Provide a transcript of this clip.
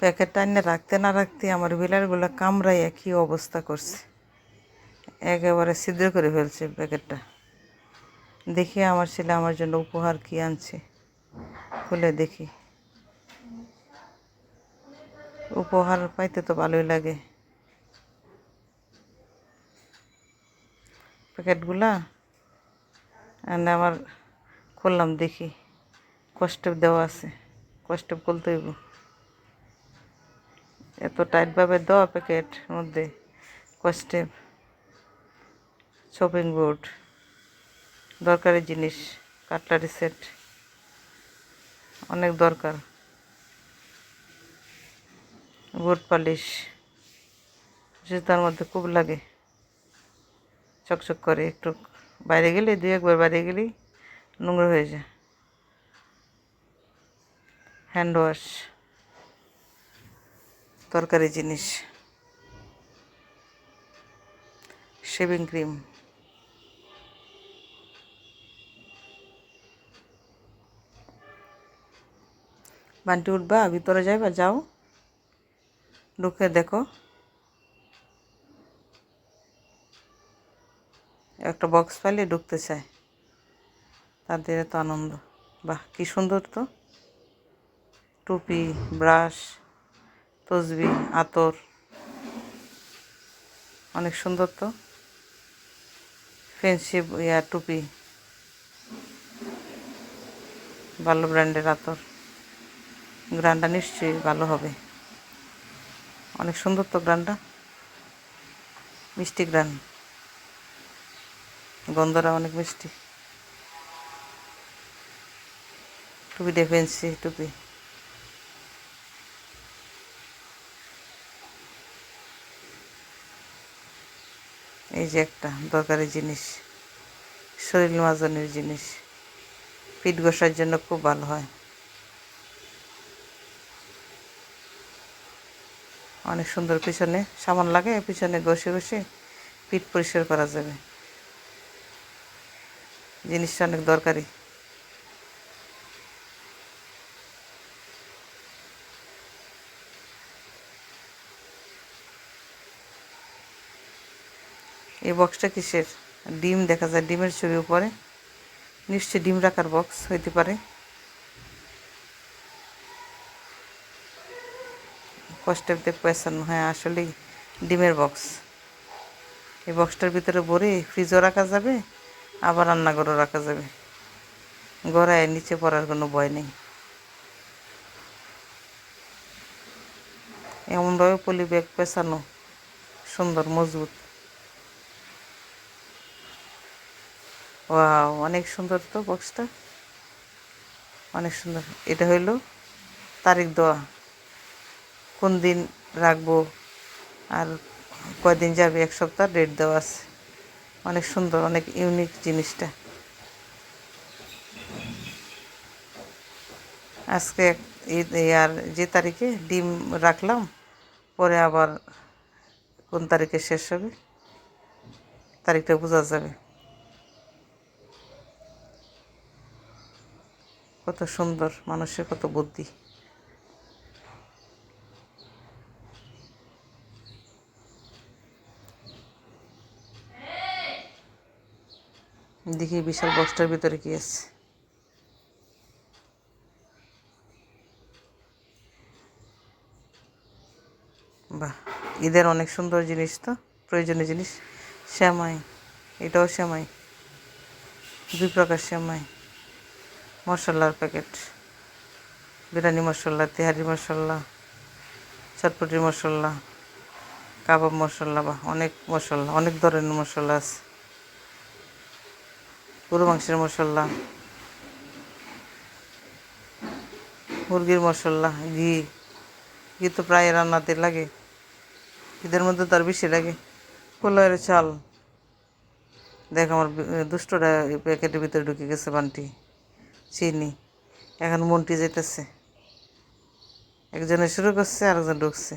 Packet টাইনে রাখতে না রাখতে আমার বিলারগুলো কামড়াইয়া কী অবস্থা করছে? একেবারে ছিদ্র করে ফেলছে প্যাকেটটা। দেখি আমার ছেলে আমার জন্য উপহার কি আনছে। খুলে দেখি। উপহার পাইতে তো ভালোই লাগে। প্যাকেটগুলা এনে আমার খুললাম দেখি। কষ্ট দেওয়া আছে। কষ্ট খুলতে হইব। এত টাইটভাবে দেওয়া প্যাকেট মধ্যে কষ্টে। শপিং বোর্ড দরকারি জিনিস, কাটলারি সেট, অনেক দরকার। বুট পালিশ জুতার মধ্যে খুব লাগে। চকচক করে একটু বাইরে গেলে, দুই একবার বাইরে গেলেই নোংরা হয়ে যায়। হ্যান্ড ওয়াশ তরকারি জিনিস। শেভিং ক্রিম বান্টি উঠবা ভিতরে যাইবা, যাও। ঢুকে দেখো। একটা বক্স পাইলে ঢুকতে চায়। তাদের তো আনন্দ। বাহ, কি সুন্দর তো। টুপি, ব্রাশ। তসবি, আতর। অনেক সুন্দর তো। ফেন্সি ইয়া, টুপি। ভালো ব্র্যান্ডের আতর। গ্রানটা নিশ্চয়ই ভালো হবে। অনেক সুন্দর তো গ্রানটা। মিষ্টি গ্রান। গন্ধরা অনেক মিষ্টি। টুপি ফেন্সি, টুপি। এই যে একটা দরকারি জিনিস, শরীর মাজনের জিনিস। পিঠ ঘষার জন্য খুব ভালো হয়। অনেক সুন্দর পিছনে সামান লাগে, পিছনে ঘষে ঘষে পিঠ পরিষ্কার করা যাবে। জিনিসটা অনেক দরকারি। এই বক্সটা কিসের ডিম দেখা যায়, ডিমের ছবি উপরে। নিশ্চয়ই ডিম রাখার বক্স হইতে পারে। কষ্টেতে পেছানো হ্যাঁ আসলেই ডিমের বক্স এই বক্সটার ভিতরে ভরে ফ্রিজও রাখা যাবে, আবার রান্নাঘরও রাখা যাবে। গড়ায় নিচে পড়ার কোনো ভয় নেই। এমনভাবে পলি ব্যাগ পেছানো, সুন্দর, মজবুত। ওয়াও অনেক সুন্দর তো বক্সটা অনেক সুন্দর। এটা হইল তারিখ দেওয়া কোন দিন রাখব আর কয়দিন যাবে, এক সপ্তাহ ডেট দেওয়া আছে। অনেক সুন্দর, অনেক ইউনিক জিনিসটা। আজকে আর যে তারিখে ডিম রাখলাম, পরে আবার কোন তারিখে শেষ হবে, তারিখটা বোঝা যাবে। কত সুন্দর, মানুষের কত বুদ্ধি। দেখি বিশাল বক্সটার ভিতরে কি আছে। বাহ, ঈদের অনেক সুন্দর জিনিস তো, প্রয়োজনীয় জিনিস। শ্যামাই, এটাও শ্যামাই। দুই প্রকার শ্যামাই। মশলার প্যাকেট। বিরিয়ানি মশলা, তেহারি মশলা চটপটির মশলা, কাবাব মশলা, বা অনেক মশলা, অনেক ধরনের মশলা আছে। গরু মাংসের মশলা, মুরগির মশলা, ঘি। ঘি তো প্রায় রান্নাতে লাগে। ঈদের মধ্যে তার বেশি লাগে। পোলাওয়ের চাল। দেখ আমার দুষ্টটা প্যাকেটের ভিতরে ঢুকে গেছে বানটি। চিনি। এখন মন্টি যেতেছে একজনে শুরু করছে আরেকজন ঢুকছে।